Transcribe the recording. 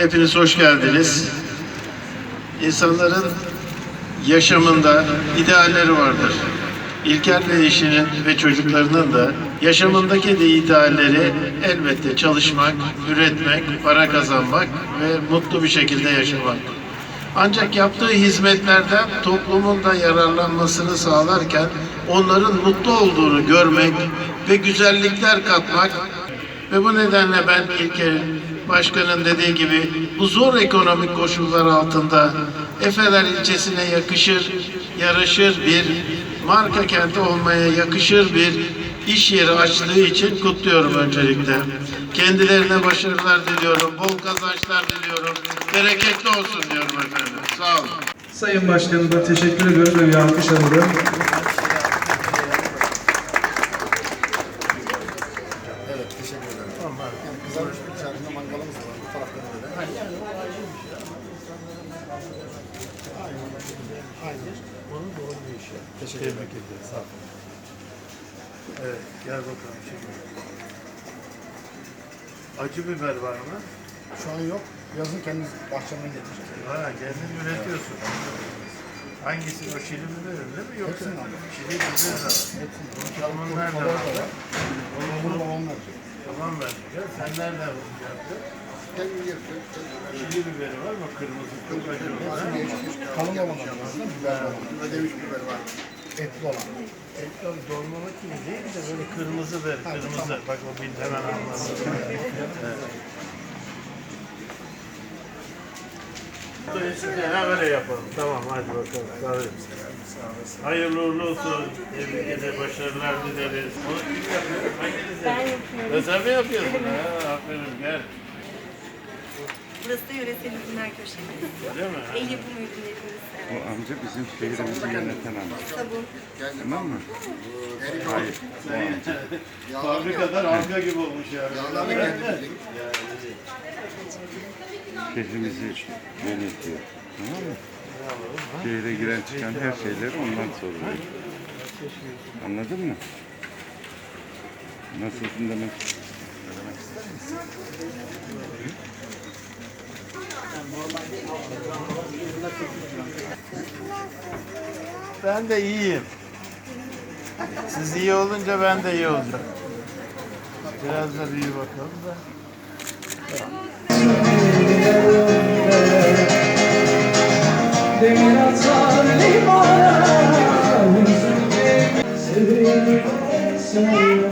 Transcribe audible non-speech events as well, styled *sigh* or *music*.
Hepiniz hoş geldiniz. İnsanların yaşamında idealleri vardır. İlker ve eşinin ve çocuklarının da yaşamındaki de idealleri elbette çalışmak, üretmek, para kazanmak ve mutlu bir şekilde yaşamak. Ancak yaptığı hizmetlerden toplumun da yararlanmasını sağlarken onların mutlu olduğunu görmek ve güzellikler katmak ve bu nedenle ben İlker'in başkanın dediği gibi bu zor ekonomik koşullar altında Efeler ilçesine yakışır, yaraşır bir marka kenti olmaya yakışır bir iş yeri açtığı için kutluyorum öncelikle. Kendilerine başarılar diliyorum, bol kazançlar diliyorum, bereketli olsun diyorum efendim. Sağ olun. Sayın Başkanı'na teşekkür ediyoruz ve bir alkış alalım. Evet, teşekkür ederim. Tamam, yani kızarmış bir içerisinde mangalımız var. Bu taraftan böyle. Aynen. Aynen. Onun doğru bir işi. Teşekkür ederim. Sağ olun. Evet, gel bakalım şimdi. Acı biber var mı? Şu an yok. Yazın kendiniz bahçemden getireceğiz. Ha, kendin üretiyorsun. Hangisi o şili biberi değil mi yoksa? Hepsini aldım. Şili biberi de var. Hepsini. Onun Bunu nerede var? da var. Bunu ben. Ya sen nereden yaptın? Kendim yerim. Şili biberi var mı? Kırmızı çok acı olan. Kalın babanlar var. Biber var. Ödemiş biber var. Etli olan. Et yok, dolmalık gibi değil de böyle kırmızı ver, kırmızı. Bak o bil hemen anladım. Evet. *laughs* Ha böyle yapalım. Tamam hadi bakalım. Tabii. Hayırlı uğurlu olsun. Tebrik ederim. Başarılar dileriz. Onu kim yapıyor? Hanginiz Ben yapıyor? yapıyorum. Ha, Sen mi yapıyorsun? Ha, aferin gel. Burası da yöresel ürünler köşesi. Değil mi? El yapımı ürünlerimiz. O amca bizim şehrimizi yöneten amca. Sabun. Tamam mı? Hayır. O amca. Fabrikadan halka gibi olmuş ya. Yağlarla kendim Şehrimizi yönetiyor. Tamam mı? Şehre giren çıkan her şeyleri ondan soruluyor. Anladın mı? Nasılsın demek? Söylemek ister misin? Ben de iyiyim. Siz iyi olunca ben de iyi olacağım. Biraz da büyü bakalım da. Demir atar limana Sevdiğimi sevdim